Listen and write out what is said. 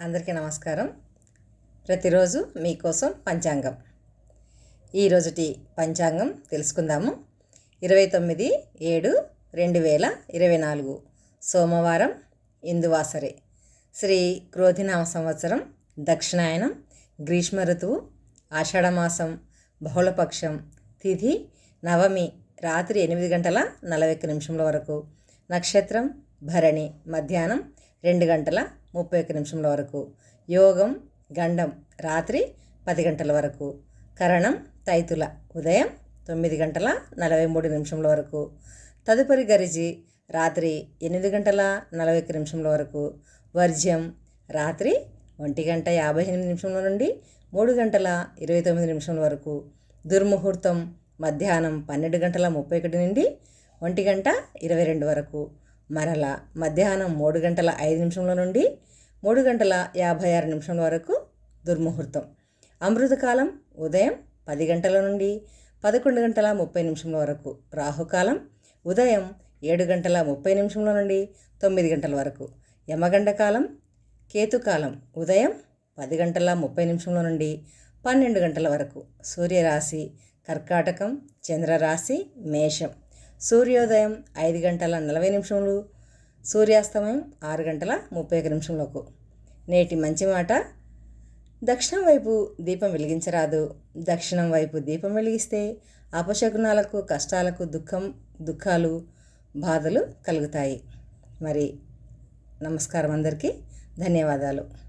అందరికీ నమస్కారం. ప్రతిరోజు మీకోసం పంచాంగం. ఈరోజుటి పంచాంగం తెలుసుకుందాము. ఇరవై తొమ్మిది ఏడు రెండు వేల ఇరవై నాలుగు సోమవారం ఇందువాసరే. శ్రీ క్రోధినామ సంవత్సరం దక్షిణాయనం గ్రీష్మ ఋతువు ఆషాఢమాసం బహుళపక్షం తిథి నవమి రాత్రి ఎనిమిది గంటల నలభై ఒక్క నిమిషముల వరకు నక్షత్రం భరణి మధ్యాహ్నం రెండు గంటల ముప్పై ఒక్క నిమిషముల వరకు. యోగం గండం రాత్రి పది గంటల వరకు. కరణం తైతుల ఉదయం తొమ్మిది గంటల నలభై మూడు నిమిషముల వరకు. తదుపరి గరిజి రాత్రి ఎనిమిది గంటల నలభై ఒక్క నిమిషముల వరకు. వర్జ్యం రాత్రి ఒంటి గంట యాభై ఎనిమిది నిమిషముల నుండి మూడు గంటల ఇరవై తొమ్మిది నిమిషముల వరకు. దుర్ముహూర్తం మధ్యాహ్నం పన్నెండు గంటల ముప్పై ఒకటి నుండి ఒంటి గంట ఇరవై రెండు వరకు. మరల మధ్యాహ్నం మూడు గంటల ఐదు నిమిషంల నుండి మూడు గంటల యాభై ఆరు నిమిషముల వరకు దుర్ముహూర్తం. అమృతకాలం ఉదయం పది గంటల నుండి పదకొండు గంటల ముప్పై నిమిషముల వరకు. రాహుకాలం ఉదయం ఏడు గంటల ముప్పై నిమిషంల నుండి తొమ్మిది గంటల వరకు. యమగండ కాలం కేతుకాలం ఉదయం పది గంటల ముప్పై నిమిషంల నుండి పన్నెండు గంటల వరకు. సూర్యరాశి కర్కాటకం చంద్రరాశి మేషం. సూర్యోదయం ఐదు గంటల నలభై నిమిషములు సూర్యాస్తమయం ఆరు గంటల ముప్పై ఒక నిమిషంలోకు నేటి మంచి మాట దక్షిణం వైపు దీపం వెలిగించరాదు. దక్షిణం వైపు దీపం వెలిగిస్తే అపశకునాలకు కష్టాలకు దుఃఖం దుఃఖాలు బాధలు కలుగుతాయి. మరి నమస్కారం అందరికీ. ధన్యవాదాలు.